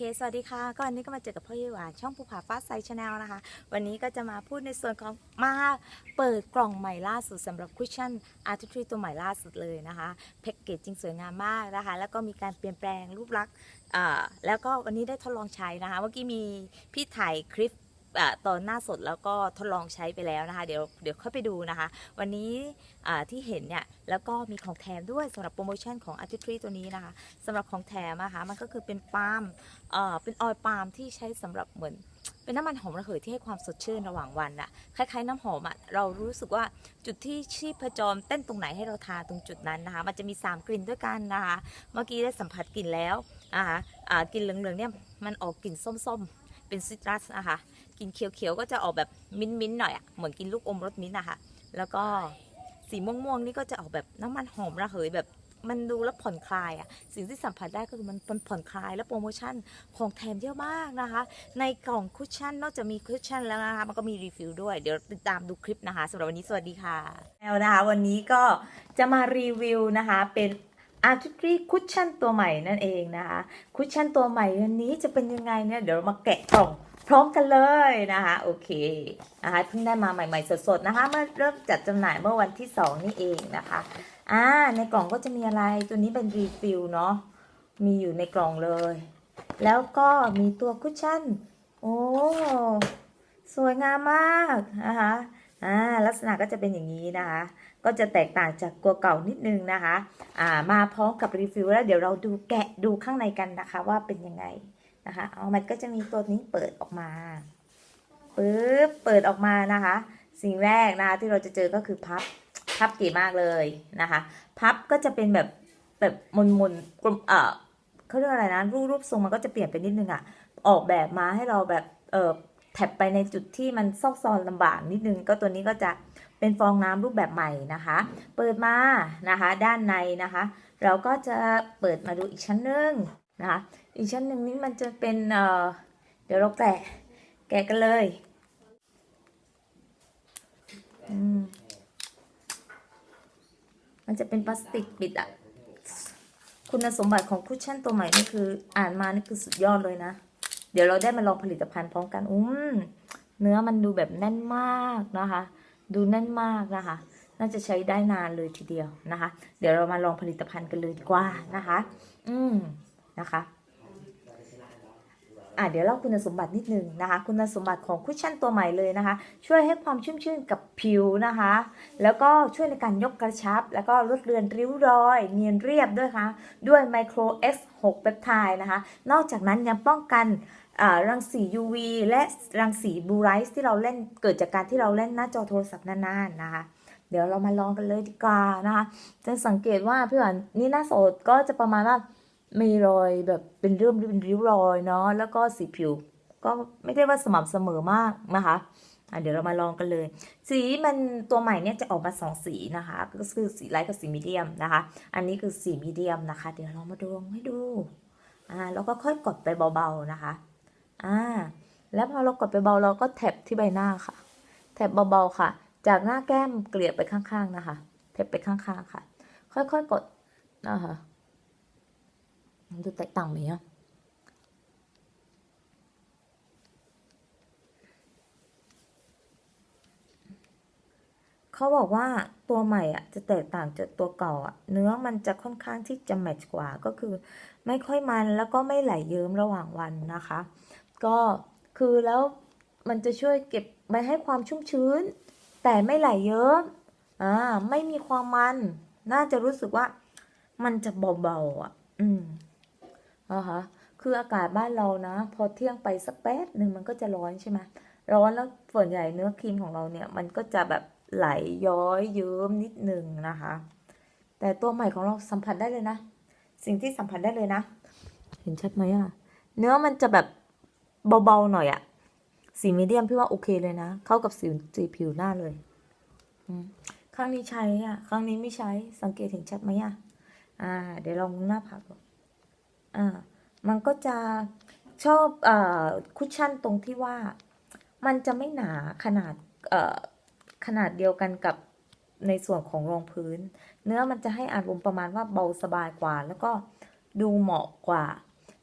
เค สวัสดีค่ะ ก็วันนี้ก็มาเจอกับพ่อยี่หวานช่องภูผาฟ้าไซชาแนลนะคะ วันนี้ก็จะมาพูดในส่วนของมาเปิดกล่องใหม่ล่าสุดสำหรับคุชชั่นอาร์ติทรีตัวใหม่ล่าสุดเลยนะคะแพ็กเกจจริงสวยงามมากนะคะ แล้วก็มีการเปลี่ยนแปลงรูปลักษณ์แล้วก็วันนี้ได้ทดลองใช้นะคะ เมื่อกี้มีพี่ถ่ายคลิป ตอนหน้าสดแล้วก็ทดลองใช้ไปแล้วนะคะ เดี๋ยวเดี๋ยวค่อยไปดูนะคะ วันนี้ที่เห็นเนี่ยแล้วก็มีของแถมด้วยสำหรับโปรโมชั่นของ Artistry ตัวนี้นะคะสำหรับของแถมนะคะมันก็คือเป็นปาล์มเป็นออยล์ปาล์มที่ใช้สำหรับเหมือนเป็นน้ำมันหอมระเหยที่ให้ความสดชื่นระหว่างวันอะคล้ายๆ น้ำหอมอะเรารู้สึกว่าจุดที่ชีพจรเต้นตรงไหนให้เราทาตรงจุดนั้นนะคะ มันจะมี 3 กลิ่นด้วยกันนะคะ เมื่อกี้ได้สัมผัสกลิ่นแล้วนะคะอ่ากลิ่นเหลืองๆเนี่ยมันออกกลิ่นส้มๆ เป็นซิตรัสนะคะ กินเขียวๆก็จะออกแบบมิ้นๆหน่อยอะเหมือนกินลูกอมรสมิ้นนะคะแล้วก็สีม่วงๆนี่ก็จะออกแบบน้ำมันหอมระเหยแบบมันดูแล้วผ่อนคลายอะสิ่งที่สัมผัสได้ก็คือมันมันผ่อนคลายและโปรโมชั่นของแถมเยอะมากนะคะ ในกล่องคุชชั่นนอกจากมีคุชชั่นแล้วนะคะมันก็มีรีฟิลด้วย เดี๋ยวติดตามดูคลิปนะคะสำหรับวันนี้สวัสดีค่ะแล้วนะคะวันนี้ก็จะมารีวิวนะคะเป็น Artistry คุชชั่นตัวใหม่นั่นเองนะคะคุชชั่นตัวใหม่วันนี้จะเป็นยังไงเนี่ยเดี๋ยวมาแกะกล่อง พร้อมกันเลยนะคะโอเคนะคะเพิ่งได้มาใหม่ ๆ สดๆนะคะเมื่อเริ่มจัดจำหน่ายเมื่อวันที่ 2 นี่เองนะคะอ่าในกล่องก็จะมีอะไรตัวนี้เป็นรีฟิลเนาะมีอยู่ในกล่องเลย แล้วก็มีตัวคุชชั่น โอ้สวยงามมากนะคะอ่าลักษณะก็จะเป็นอย่างนี้นะคะ ก็จะแตกต่างจากตัวเก่านิดนึงนะคะอ่ามาพร้อมกับรีวิวแล้วเดี๋ยวเราดูแกะดูข้างในกันนะคะว่าเป็นยังไง นะคะ เอามันก็จะมีตัวนี้เปิดออกมาปึ๊บเปิดออกมานะคะ สิ่งแรกนะคะที่เราจะเจอก็คือพับพับเก๋มากเลยนะคะ พับก็จะเป็นแบบแบบมนมนๆกลมเอ่อเขาเรียกอะไรนะรูปรูปทรงมันก็จะเปลี่ยนไปนิดนึงอะออกแบบมาให้เราแบบเออแท็บไปในจุดที่มันซอกซอนลำบากนิดนึง ก็ตัวนี้ก็จะเป็นฟองน้ำรูปแบบใหม่นะคะ เปิดมานะคะ ด้านในนะคะ เราก็จะเปิดมาดูอีกชั้นหนึ่ง นะคะอีกชั้นหนึ่งนี้มันจะเป็นเเดี๋ยวเราแกะแกะกันเลยอืมมันจะเป็นพลาสติกปิดอะคุณสมบัติของคุชชั่นตัวใหม่นี่คืออ่านมานี่คือสุดยอดเลยนะ เดี๋ยวเราได้มาลองผลิตภัณฑ์พร้อมกันอุ้มเนื้อมันดูแบบแน่นมากนะคะ ดูแน่นมากนะคะ น่าจะใช้ได้นานเลยทีเดียวนะคะ เดี๋ยวเรามาลองผลิตภัณฑ์กันเลยดีกว่านะคะ อืม นะคะอะเดี๋ยวเล่าคุณสมบัตินิดนึงนะคะ คุณสมบัติของคุชชั่นตัวใหม่เลยนะคะ ช่วยให้ความชุ่มชื่นกับผิวนะคะ แล้วก็ช่วยในการยกกระชับ แล้วก็ลดเลือนริ้วรอย เนียนเรียบด้วยค่ะด้วยไมโคร X6 เปปไทด์นะคะ นอกจากนั้นยังป้องกันรังสี UV และรังสีบลูไรท์ที่เราเล่นเกิดจากการที่เราเล่นหน้าจอโทรศัพท์นานๆนะคะเดี๋ยวเรามาลองกันเลยดีกว่านะคะจะสังเกตว่าพี่หวานนี่หน้าสดก็จะประมาณว่า มีรอยแบบเป็นเรื่อมเป็นริ้วรอยเนาะแล้วก็สีผิว ก็ไม่ได้ว่าสม่ำเสมอมากนะคะอะเดี๋ยวเรามาลองกันเลย สีมันตัวใหม่เนี่ยจะออกมาสองสีนะคะ ก็คือสีไลท์กับสีมีเดียมนะคะ อันนี้คือสีมีเดียมนะคะ เดี๋ยวเรามาดูงให้ดูอ่าแล้วก็ค่อยกดไปเบาๆนะคะอ่าแล้วพอเรากดไปเบาเราก็แท็บที่ใบหน้าค่ะ แท็บเบาๆค่ะ จากหน้าแก้มเกลี่ยไปข้างๆนะคะ แท็บไปข้างๆค่ะ ค่อยๆกดนะคะ มันดูแตกต่างไหมอะเขาบอกว่าตัวใหม่อะจะแตกต่างจากตัวเก่าอะเนื้อมันจะค่อนข้างที่จะแมทช์กว่าก็คือ ไม่ค่อยมันแล้วก็ไม่ไหลเยิ้มระหว่างวันนะคะ ก็คือแล้วมันจะช่วยเก็บไม่ให้ความชุ่มชื้น แต่ไม่ไหลเยิ้มอ่าไม่มีความมัน น่าจะรู้สึกว่ามันจะเบาๆอะ อืม นะคะคืออากาศบ้านเรานะ พอเที่ยงไปสักแป๊บหนึ่งมันก็จะร้อนใช่ไหมร้อนแล้วส่วนใหญ่เนื้อครีมของเราเนี่ยมันก็จะแบบไหลย้อยเยิ้มนิดหนึ่งนะคะ แต่ตัวใหม่ของเราสัมผัสได้เลยนะ สิ่งที่สัมผัสได้เลยนะ เห็นชัดไหมอะเนื้อมันจะแบบเบาๆหน่อยอะสีมีเดียมพี่ว่าโอเคเลยนะ เข้ากับสีสีผิวหน้าเลยข้างนี้ใช้อะข้างนี้ไม่ใช้สังเกตเห็นชัดไหมอะอ่า เดี๋ยวลองหน้าผากดู อ่ามันก็จะชอบเอ่อคุชชั่นตรงที่ว่ามันจะไม่หนาขนาดเอ่อขนาดเดียวกันกับในส่วนของรองพื้น เนื้อมันจะให้อารมณ์ประมาณว่าเบาสบายกว่า แล้วก็ดูเหมาะกว่า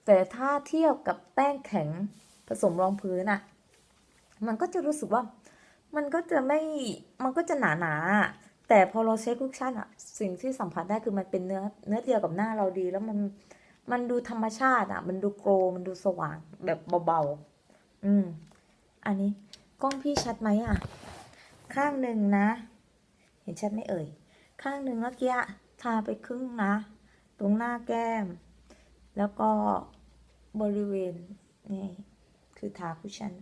แต่ถ้าเทียบกับแป้งแข็งผสมรองพื้นอะมันก็จะรู้สึกว่า มันก็จะไม่มันก็จะหนาหนาแต่พอเราใช้คุกชั่นอะสิ่งที่สัมผัสได้คือมันเป็นเนื้อเนื้อเดียวกับหน้าเราดีแล้วมัน มันดูธรรมชาติอะ มันดูโกลมันดูสว่างแบบเบาๆ อืม อันนี้กล้องพี่ชัดไหมอะ ข้างหนึ่งนะ เห็นชัดไม่เอ่ย ข้างหนึ่งเมื่อกี้ทาไปครึ่งนะ ตรงหน้าแก้ม แล้วก็บริเวณนี่คือทาคุชชั่น